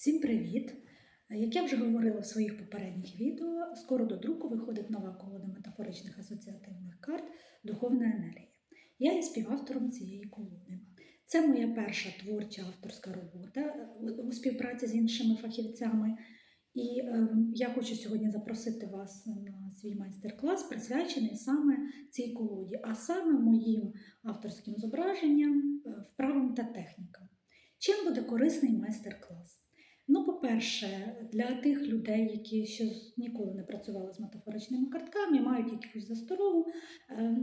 Всім привіт! Як я вже говорила в своїх попередніх відео, скоро до друку виходить нова колода метафоричних асоціативних карт Духовна енергія. Я є співавтором цієї колоди. Це моя перша творча авторська робота е, у співпраці з іншими фахівцями. І е, я хочу сьогодні запросити вас на свій майстер-клас, присвячений саме цій колоді, а саме моїм авторським зображенням, е, вправам та технікам. Чим буде корисний майстер-клас? Ну, по-перше, для тих людей, які ще ніколи не працювали з метафоричними картками, мають якусь засторогу. е,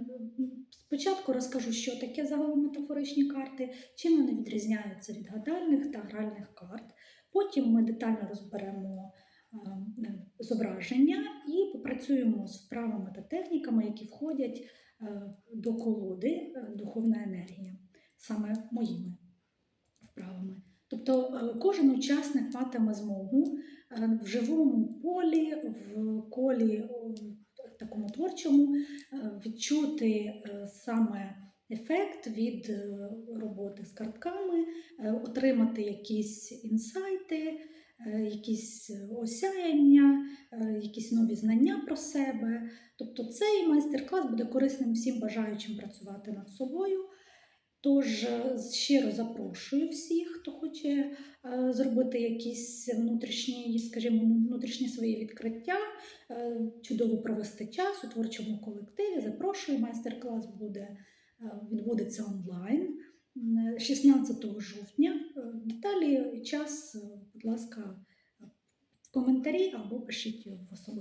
Спочатку розкажу, що таке загалом метафоричні карти, чим вони відрізняються від гадальних та гральних карт. Потім ми детально розберемо е, зображення і попрацюємо з вправами та техніками, які входять е, до колоди духовна енергія, саме моїми вправами. Тобто е, кожен учасник матиме змогу е, в живому полі, в колі о, такому творчому е, відчути е, саме ефект від е, роботи з картками, е, отримати якісь інсайти, е, якісь осяяння, е, якісь нові знання про себе. Тобто цей майстер-клас буде корисним всім бажаючим працювати над собою. Тож е, щиро запрошую всіх, хто хоче е, зробити якісь внутрішні, скажімо, внутрішні свої відкриття, е, чудово провести час у творчому колективі. Запрошую, майстер-клас буде відбудеться онлайн 16 жовтня. Деталі час, будь ласка, в коментарі або пишіть в особисті